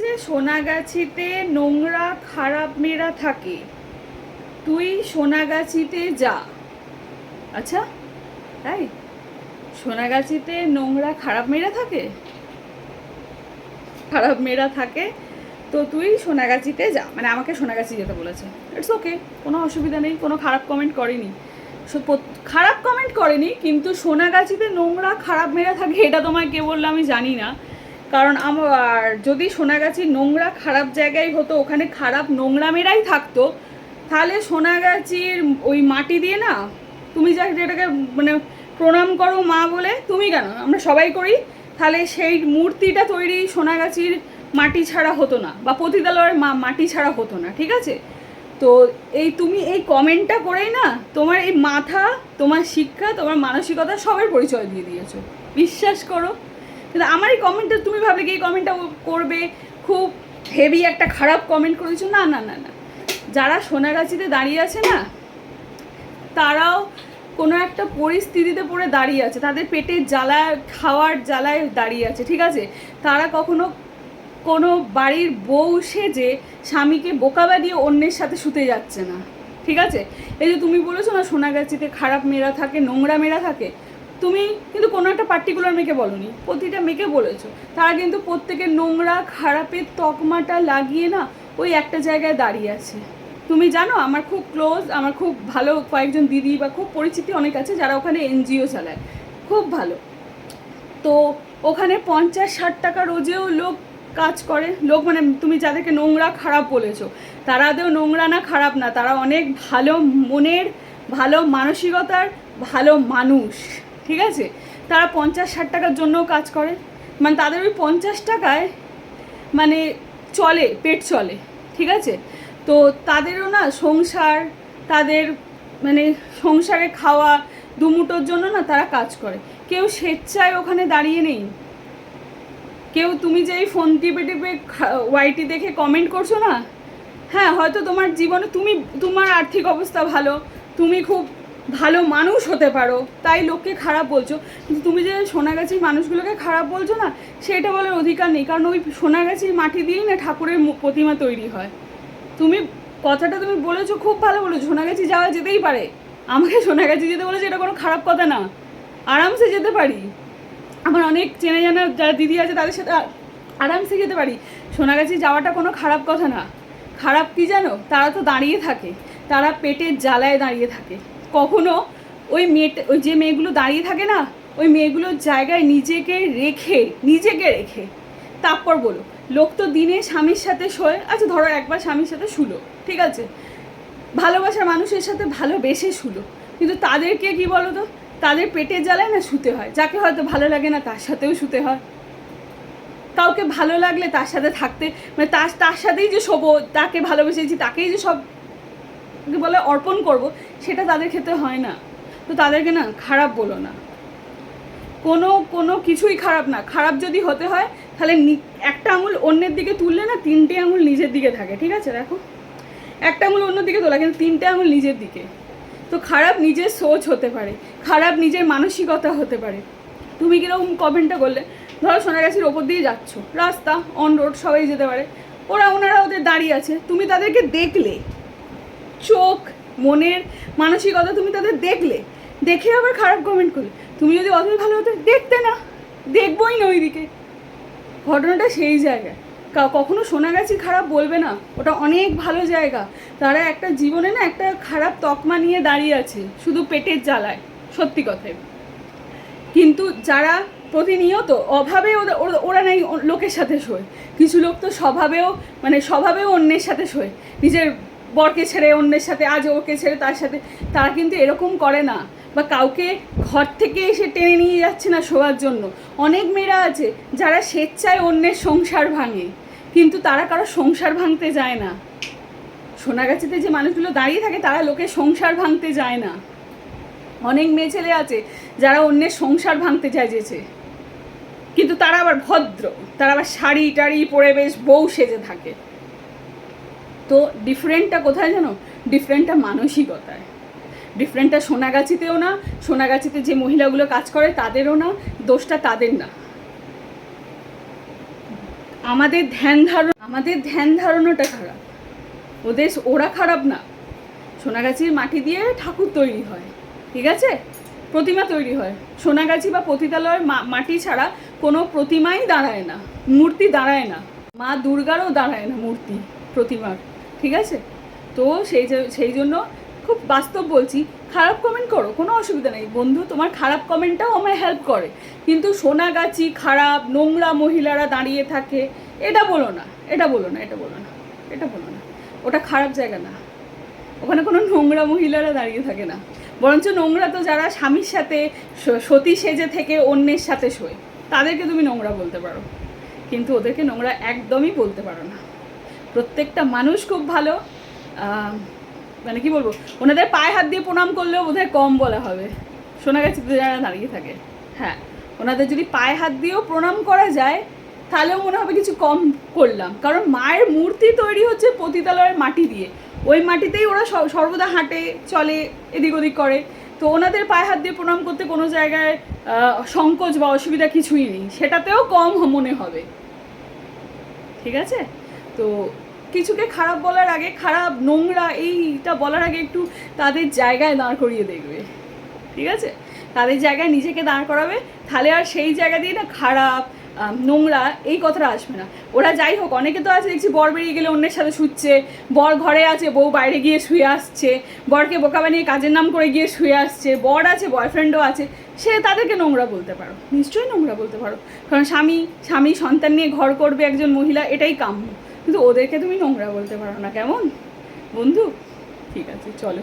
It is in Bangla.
হচ্ছে সোনাগাছিতে নোংরা, খারাপ মেয়েরা থাকে, তুই সোনাগাছিতে যা। আচ্ছা তাই সোনাগাছিতে নোংরা, খারাপ মেয়েরা থাকে? খারাপ মেয়েরা থাকে, তো তুই সোনাগাছিতে যা। মানে আমাকে সোনাগাছি যেতে বলেছে। ইটস ওকে কোনো অসুবিধা নেই, কোনো খারাপ কমেন্ট করেনি। খারাপ কমেন্ট করেনি, কিন্তু সোনাগাছিতে নোংরা, খারাপ মেয়েরা থাকে, এটা তোমায় কে বলল আমি জানি না। কারণ আমার যদি সোনাগাছি নোংরা খারাপ জায়গায় হতো, ওখানে খারাপ নোংরা মেয়েরাই থাকতো, তাহলে সোনাগাছির ওই মাটি দিয়ে না, তুমি যা যেটাকে মানে প্রণাম করো মা বলে, তুমি কেন? আমরা সবাই করি, তাহলে সেই মূর্তিটা তৈরি সোনাগাছির মাটি ছাড়া হতো না, বা পতিতালয়ের মা মাটি ছাড়া হতো না, ঠিক আছে? তো এই তুমি এই কমেন্টটা করেই না, তোমার এই মাথা, তোমার শিক্ষা, তোমার মানসিকতা সবের পরিচয় দিয়ে দিয়েছ। বিশ্বাস করো। কিন্তু আমার এই কমেন্টটা তুমি ভাবলে কি এই কমেন্টটা করবে? খুব হেভি একটা খারাপ কমেন্ট করেছ? না না না না। যারা সোনাগাছিতে দাঁড়িয়ে আছে না, তারাও কোনো একটা পরিস্থিতিতে পড়ে দাঁড়িয়ে আছে। তাদের পেটের জ্বালা খাওয়ার জ্বালায় দাঁড়িয়ে আছে, ঠিক আছে? তারা কখনো কোনো বাড়ির বউ সেজে স্বামীকে বোকা বানিয়ে অন্যের সাথে শুতে যাচ্ছে না, ঠিক আছে? এই যে তুমি বলেছ না, সোনাগাছিতে খারাপ মেয়েরা থাকে, নোংরা মেয়েরা থাকে তুমি কিন্তু কোনো একটা পার্টিকুলার মেয়েকে বলনি, প্রতিটা মেয়েকে বলেছ। তারা কিন্তু প্রত্যেকের নোংরা, খারাপের তকমাটা লাগিয়ে না ওই একটা জায়গায় দাঁড়িয়ে আছে। তুমি জানো, আমার খুব ক্লোজ আমার খুব ভালো কয়েকজন দিদি বা খুব পরিচিতি অনেক আছে যারা ওখানে এনজিও চালায়। খুব ভালো। তো ওখানে পঞ্চাশ, ষাট টাকা রোজেও লোক কাজ করে। লোক মানে তুমি যাদেরকে নোংরা, খারাপ বলেছ তারাদেও নোংরা না খারাপ না, তারা অনেক ভালো মনের, ভালো মানসিকতার, ভালো মানুষ। ঠিক আছে? তারা পঞ্চাশ, ষাট টাকার জন্যও কাজ করে। মানে তাদের ওই পঞ্চাশ টাকায় মানে চলে, পেট চলে, ঠিক আছে? তো তাদেরও না সংসার, তাদের মানে সংসারে খাওয়া দুমুটোর জন্য না তারা কাজ করে। কেউ স্বেচ্ছায় ওখানে দাঁড়িয়ে নেই। কেউ তুমি যে এই ফোন টিপে টিপে ওয়াইটি দেখে কমেন্ট করছ না? হ্যাঁ হয়তো তোমার জীবনে, তুমি, তোমার আর্থিক অবস্থা ভালো, তুমি খুব ভালো মানুষ হতে পারো, তাই লোককে খারাপ বলছো। কিন্তু তুমি যে সোনাগাছির মানুষগুলোকে খারাপ বলছো না, সেটা বলার অধিকার নেই। কারণ ওই সোনাগাছির মাটি দিয়েই না ঠাকুরের প্রতিমা তৈরি হয়। তুমি কথাটা তুমি বলেছ, খুব ভালো বলেছ। সোনাগাছি যাওয়া যেতেই পারে। আমাকে সোনাগাছি যেতে বলেছে, এটা কোনো খারাপ কথা না। আরামসে যেতে পারি। আমার অনেক চেনা জানা যারা দিদি আছে, তাদের সাথে আরামসে যেতে পারি। সোনাগাছি যাওয়াটা কোনো খারাপ কথা না। খারাপ কি জানো? তারা তো দাঁড়িয়ে থাকে। তারা পেটের জ্বালায় দাঁড়িয়ে থাকে। কখনো ওই মেয়েটা ওই যে মেয়েগুলো দাঁড়িয়ে থাকে না, ওই মেয়েগুলোর জায়গায় নিজেকে রেখে নিজেকে রেখে, তারপর বলো, লোক তো দিনে স্বামীর সাথে শোয় আচ্ছা ধরো একবার স্বামীর সাথে শুলো, ঠিক আছে? ভালোবাসার মানুষের সাথে ভালোবেসে শুলো, কিন্তু তাদেরকে কি বলো তো তাদের পেটের জ্বালায় না শুতে হয়, যাকে হয়তো ভালো লাগে না তার সাথেও শুতে হয়। কাউকে ভালো লাগলে তার সাথে থাকতে মানে তার তার সাথেই যে শোবো, তাকে ভালোবেসেছি, তাকেই যে সব বলে, অর্পণ করব, সেটা তাদের ক্ষেত্রে হয় না। তো তাদেরকে না খারাপ বলো না। কোনো কোনো কিছুই খারাপ না। খারাপ যদি হতে হয়, তাহলে একটা আঙুল অন্যের দিকে তুললে না তিনটে আঙুল নিজের দিকে থাকে। ঠিক আছে, দেখো। একটা আঙুল অন্য দিকে তোলা, কিন্তু তিনটে আঙুল নিজের দিকে। তো খারাপ নিজের সোচ হতে পারে। খারাপ নিজের মানসিকতা হতে পারে। তুমি কীরকম কমেন্টটা করলে, ধরো সোনাগাছির ওপর দিয়ে যাচ্ছ। রাস্তা অন রোড সবাই যেতে পারে। ওরা, ওনারা ওদের দাঁড়িয়ে আছে। তুমি তাদেরকে দেখলে। চোখ, মনের মানসিকতা তুমি তাদের দেখলে। দেখে আবার খারাপ কমেন্ট করলে। তুমি যদি অতই ভালো হতে, দেখতে না। দেখবই না ওইদিকে। ঘটনাটা সেই জায়গায়। কখনো সোনাগাছি খারাপ বলবে না। ওটা অনেক ভালো জায়গা। তারা একটা জীবনে না একটা খারাপ তকমা নিয়ে দাঁড়িয়ে আছে। শুধু পেটের জ্বালায়। সত্যি কথাই। কিন্তু যারা প্রতিনিয়ত অভাবে ওদের ওরা নেই লোকের সাথে শোয়। কিছু লোক তো স্বভাবেও মানে স্বভাবেও অন্যের সাথে শোয়। নিজের বরকে ছেড়ে, অন্যের সাথে, আজ ওকে ছেড়ে, তার সাথে। তারা কিন্তু এরকম করে না। বা কাউকে ঘর থেকে এসে টেনে নিয়ে যাচ্ছে না শোয়ার জন্য। অনেক মেয়েরা আছে যারা স্বেচ্ছায় অন্যের সংসার ভাঙে। কিন্তু তারা কারও সংসার ভাঙতে যায় না। সোনাগাছিতে যে মানুষগুলো দাঁড়িয়ে থাকে, তারা লোকের সংসার ভাঙতে যায় না। অনেক মেয়ে ছেলে আছে যারা অন্যের সংসার ভাঙতে চাইছে। কিন্তু তারা আবার ভদ্র। তারা আবার শাড়ি টাড়ি পরে বেশ বউ সেজে থাকে। তো ডিফারেন্টটা কোথায় জানো? ডিফারেন্টটা মানসিকতায়। ডিফারেন্টটা সোনাগাছিতেও না, সোনাগাছিতে যে মহিলাগুলো কাজ করে তাদেরও না, দোষটা তাদের না। আমাদের ধ্যান ধারণ, আমাদের ধ্যান ধারণাটা খারাপ। ওদের ওরা খারাপ না। সোনাগাছির মাটি দিয়ে ঠাকুর তৈরি হয়, ঠিক আছে? প্রতিমা তৈরি হয়। সোনাগাছি বা পতিতালয়ের মাটি ছাড়া কোনো প্রতিমাই দাঁড়ায় না, মূর্তি দাঁড়ায় না। মা দুর্গারও দাঁড়ায় না মূর্তি, প্রতিমার। ঠিক আছে? তো সেই সেই জন্য খুব বাস্তব বলছি, খারাপ কমেন্ট করো, কোনো অসুবিধা নেই। বন্ধু, তোমার খারাপ কমেন্টটাও আমায় হেল্প করে। কিন্তু সোনাগাছি, খারাপ, নোংরা মহিলারা দাঁড়িয়ে থাকে, এটা বলো না, এটা বলো না, এটা বলো না, এটা বলো না। ওটা খারাপ জায়গা না। ওখানে কোনো নোংরা মহিলারা দাঁড়িয়ে থাকে না। বরঞ্চ নোংরা তো যারা স্বামীর সাথে সতী সেজে থেকে অন্যের সাথে শোয়, তাদেরকে তুমি নোংরা বলতে পারো। কিন্তু ওদেরকে নোংরা একদমই বলতে পারো না। প্রত্যেকটা মানুষ খুব ভালো মানে কি বলব, ওনাদের পায়ে হাত দিয়ে প্রণাম করলেও বোধহয় কম বলা হবে। সোনাগাছিতে যারা দাঁড়িয়ে থাকে। হ্যাঁ ওনাদের যদি পায়ে হাত দিয়েও প্রণাম করা যায়, তাহলেও মনে হবে কিছু কম করলাম। কারণ মায়ের মূর্তি তৈরি হচ্ছে পতিতালয়ের মাটি দিয়ে। ওই মাটিতেই ওরা সর্বদা হাঁটে, চলে, এদিক ওদিক করে। তো ওনাদের পায়ে হাত দিয়ে প্রণাম করতে কোনো জায়গায় সংকোচ বা অসুবিধা কিছুই নেই। সেটাতেও কম মনে হবে। ঠিক আছে? তো কিছুকে খারাপ বলার আগে, খারাপ নোংরা এইটা বলার আগে একটু তাদের জায়গায় দাঁড় করিয়ে দেখবে। ঠিক আছে? তাদের জায়গায় নিজেকে দাঁড় করাবে। তাহলে আর সেই জায়গা দিয়ে না খারাপ নোংরা এই কথাটা আসবে না। ওরা যাই হোক, অনেকে তো আছে, দেখছি বর বেরিয়ে গেলে অন্যের সাথে শুচ্ছে। বর ঘরে আছে, বউ বাইরে গিয়ে শুয়ে আসছে। বরকে বোকা বানিয়ে কাজের নাম করে গিয়ে শুয়ে আসছে। বর আছে, বয়ফ্রেন্ডও আছে। সে তাদেরকে নোংরা বলতে পারো। নিশ্চয়ই নোংরা বলতে পারো। কারণ স্বামী স্বামী সন্তান নিয়ে ঘর করবে একজন মহিলা, এটাই কাম্য। কিন্তু ওদেরকে তুমি নোংরা বলতে পারো না কেমন? বন্ধু ঠিক আছে চলো।